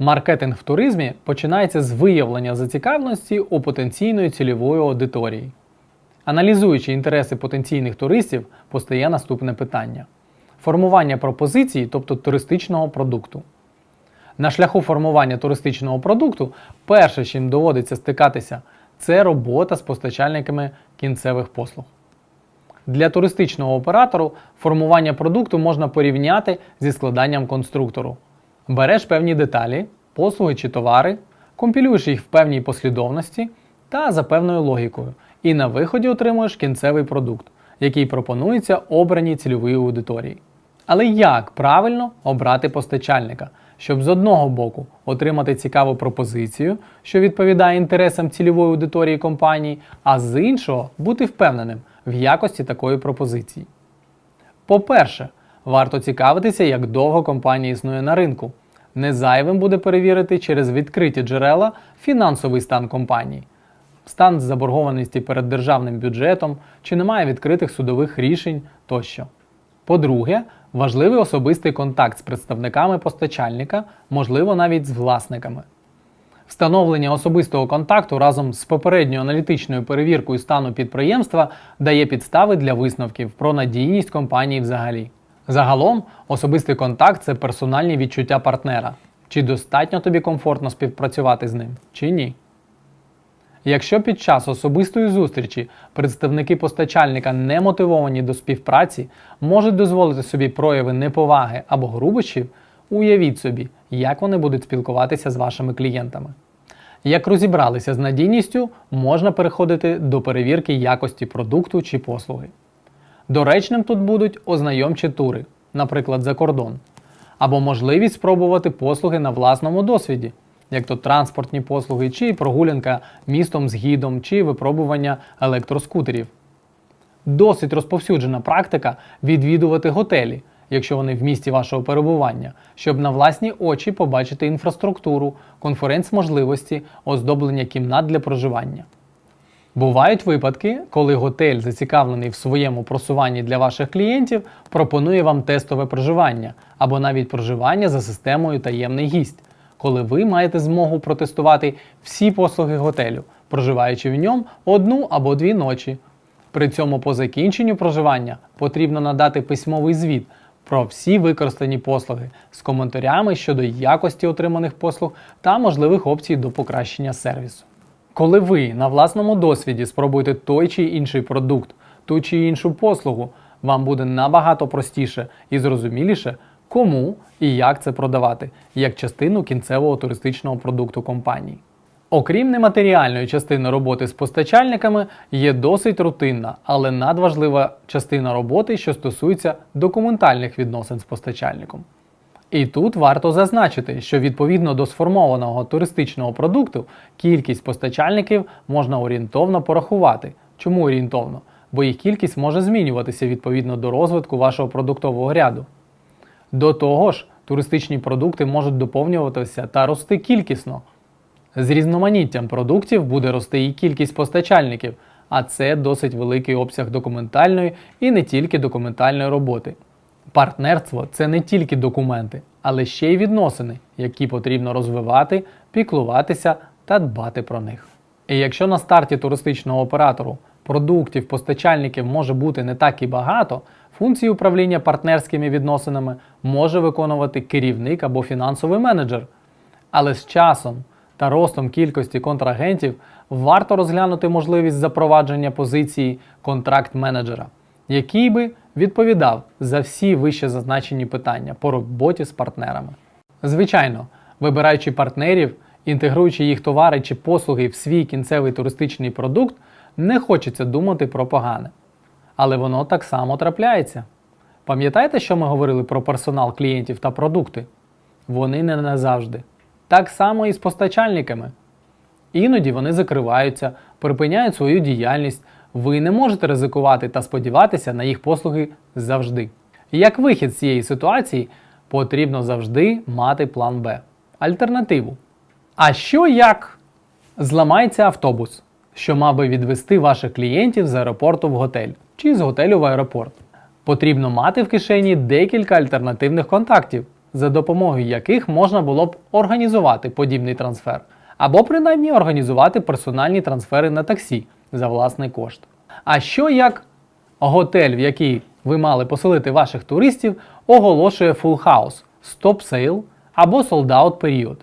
Маркетинг в туризмі починається з виявлення зацікавленості у потенційної цільової аудиторії. Аналізуючи інтереси потенційних туристів, постає наступне питання: формування пропозиції, тобто туристичного продукту. На шляху формування туристичного продукту, перше, чим доводиться стикатися, це робота з постачальниками кінцевих послуг. Для туристичного оператору формування продукту можна порівняти зі складанням конструктору. Береш певні деталі, послуги чи товари, компілюєш їх в певній послідовності та за певною логікою, і на виході отримуєш кінцевий продукт, який пропонується обраній цільовій аудиторії. Але як правильно обрати постачальника, щоб з одного боку отримати цікаву пропозицію, що відповідає інтересам цільової аудиторії компанії, а з іншого бути впевненим в якості такої пропозиції? По-перше, варто цікавитися, як довго компанія існує на ринку. Не зайвим буде перевірити через відкриті джерела фінансовий стан компанії, стан заборгованості перед державним бюджетом, чи немає відкритих судових рішень тощо. По-друге, важливий особистий контакт з представниками постачальника, можливо, навіть з власниками. Встановлення особистого контакту разом з попередньою аналітичною перевіркою стану підприємства дає підстави для висновків про надійність компанії взагалі. Загалом, особистий контакт це персональні відчуття партнера. Чи достатньо тобі комфортно співпрацювати з ним, чи ні. Якщо під час особистої зустрічі представники постачальника не мотивовані до співпраці, можуть дозволити собі прояви неповаги або грубощів, уявіть собі, як вони будуть спілкуватися з вашими клієнтами. Як розібралися з надійністю, можна переходити до перевірки якості продукту чи послуги. Доречним тут будуть ознайомчі тури, наприклад, за кордон, або можливість спробувати послуги на власному досвіді, як то транспортні послуги, чи прогулянка містом з гідом, чи випробування електроскутерів. Досить розповсюджена практика відвідувати готелі, якщо вони в місті вашого перебування, щоб на власні очі побачити інфраструктуру, конференц-можливості, оздоблення кімнат для проживання. Бувають випадки, коли готель, зацікавлений в своєму просуванні для ваших клієнтів, пропонує вам тестове проживання або навіть проживання за системою таємний гість, коли ви маєте змогу протестувати всі послуги готелю, проживаючи в ньому одну або дві ночі. При цьому по закінченню проживання потрібно надати письмовий звіт про всі використані послуги з коментарями щодо якості отриманих послуг та можливих опцій до покращення сервісу. Коли ви на власному досвіді спробуєте той чи інший продукт, ту чи іншу послугу, вам буде набагато простіше і зрозуміліше, кому і як це продавати, як частину кінцевого туристичного продукту компанії. Окрім нематеріальної частини роботи з постачальниками, є досить рутинна, але надважлива частина роботи, що стосується документальних відносин з постачальником. І тут варто зазначити, що відповідно до сформованого туристичного продукту кількість постачальників можна орієнтовно порахувати. Чому орієнтовно? Бо їх кількість може змінюватися відповідно до розвитку вашого продуктового ряду. До того ж, туристичні продукти можуть доповнюватися та рости кількісно. З різноманіттям продуктів буде рости і кількість постачальників, а це досить великий обсяг документальної і не тільки документальної роботи. Партнерство це не тільки документи, але ще й відносини, які потрібно розвивати, піклуватися та дбати про них. І якщо на старті туристичного оператору продуктів, постачальників може бути не так і багато, функції управління партнерськими відносинами може виконувати керівник або фінансовий менеджер. Але з часом та ростом кількості контрагентів варто розглянути можливість запровадження позиції контракт-менеджера, який би відповідав за всі вище зазначені питання по роботі з партнерами. Звичайно, вибираючи партнерів, інтегруючи їх товари чи послуги в свій кінцевий туристичний продукт, не хочеться думати про погане. Але воно так само трапляється. Пам'ятаєте, що ми говорили про персонал клієнтів та продукти? вони не назавжди. Так само і з постачальниками. Іноді вони закриваються, припиняють свою діяльність. Ви не можете ризикувати та сподіватися на їх послуги завжди. Як вихід з цієї ситуації, потрібно завжди мати план Б альтернативу. А що як зламається автобус, що мав би відвести ваших клієнтів з аеропорту в готель чи з готелю в аеропорт? Потрібно мати в кишені декілька альтернативних контактів, за допомогою яких можна було б організувати подібний трансфер, або принаймні організувати персональні трансфери на таксі за власний кошт. А що як готель, в який ви мали поселити ваших туристів, оголошує full house, stop sale або sold out період?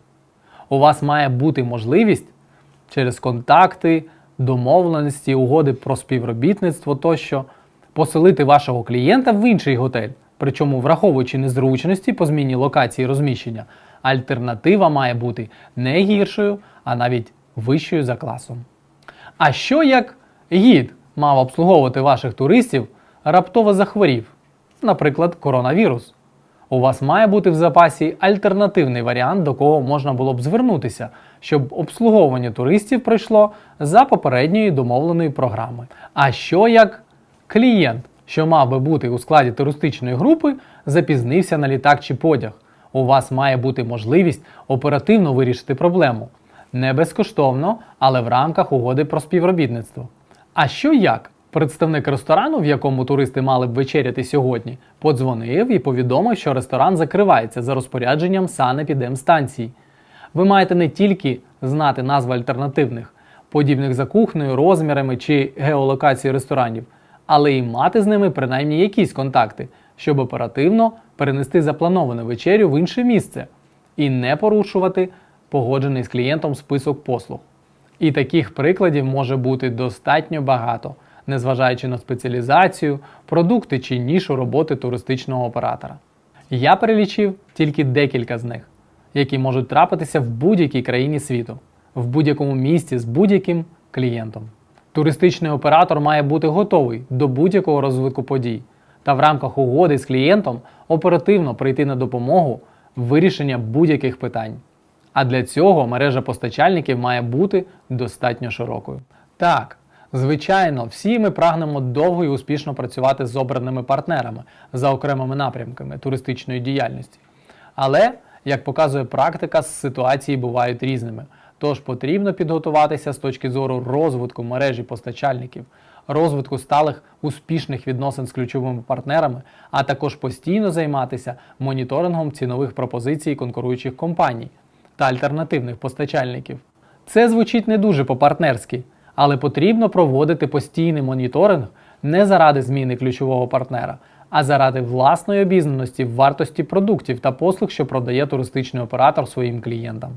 У вас має бути можливість через контакти, домовленості, угоди про співробітництво тощо поселити вашого клієнта в інший готель. Причому, враховуючи незручності по зміні локації розміщення, альтернатива має бути не гіршою, а навіть вищою за класом. А що як гід мав обслуговувати ваших туристів, раптово захворів, наприклад, коронавірус? У вас має бути в запасі альтернативний варіант, до кого можна було б звернутися, щоб обслуговування туристів пройшло за попередньої домовленої програми. А що як клієнт, що мав би бути у складі туристичної групи, запізнився на літак чи потяг? У вас має бути можливість оперативно вирішити проблему. Не безкоштовно, але в рамках угоди про співробітництво. А що як? Представник ресторану, в якому туристи мали б вечеряти сьогодні, подзвонив і повідомив, що ресторан закривається за розпорядженням санепідемстанції. Ви маєте не тільки знати назви альтернативних, подібних за кухнею, розмірами чи геолокацією ресторанів, але й мати з ними принаймні якісь контакти, щоб оперативно перенести заплановану вечерю в інше місце і не порушувати погоджений з клієнтом список послуг. І таких прикладів може бути достатньо багато, незважаючи на спеціалізацію, продукти чи нішу роботи туристичного оператора. Я перелічив тільки декілька з них, які можуть трапитися в будь-якій країні світу, в будь-якому місті з будь-яким клієнтом. Туристичний оператор має бути готовий до будь-якого розвитку подій та в рамках угоди з клієнтом оперативно прийти на допомогу вирішення будь-яких питань. А для цього мережа постачальників має бути достатньо широкою. Так, звичайно, всі ми прагнемо довго і успішно працювати з обраними партнерами за окремими напрямками туристичної діяльності. Але, як показує практика, ситуації бувають різними. Тож потрібно підготуватися з точки зору розвитку мережі постачальників, розвитку сталих успішних відносин з ключовими партнерами, а також постійно займатися моніторингом цінових пропозицій конкуруючих компаній та альтернативних постачальників. Це звучить не дуже по-партнерськи, але потрібно проводити постійний моніторинг не заради зміни ключового партнера, а заради власної обізнаності в вартості продуктів та послуг, що продає туристичний оператор своїм клієнтам.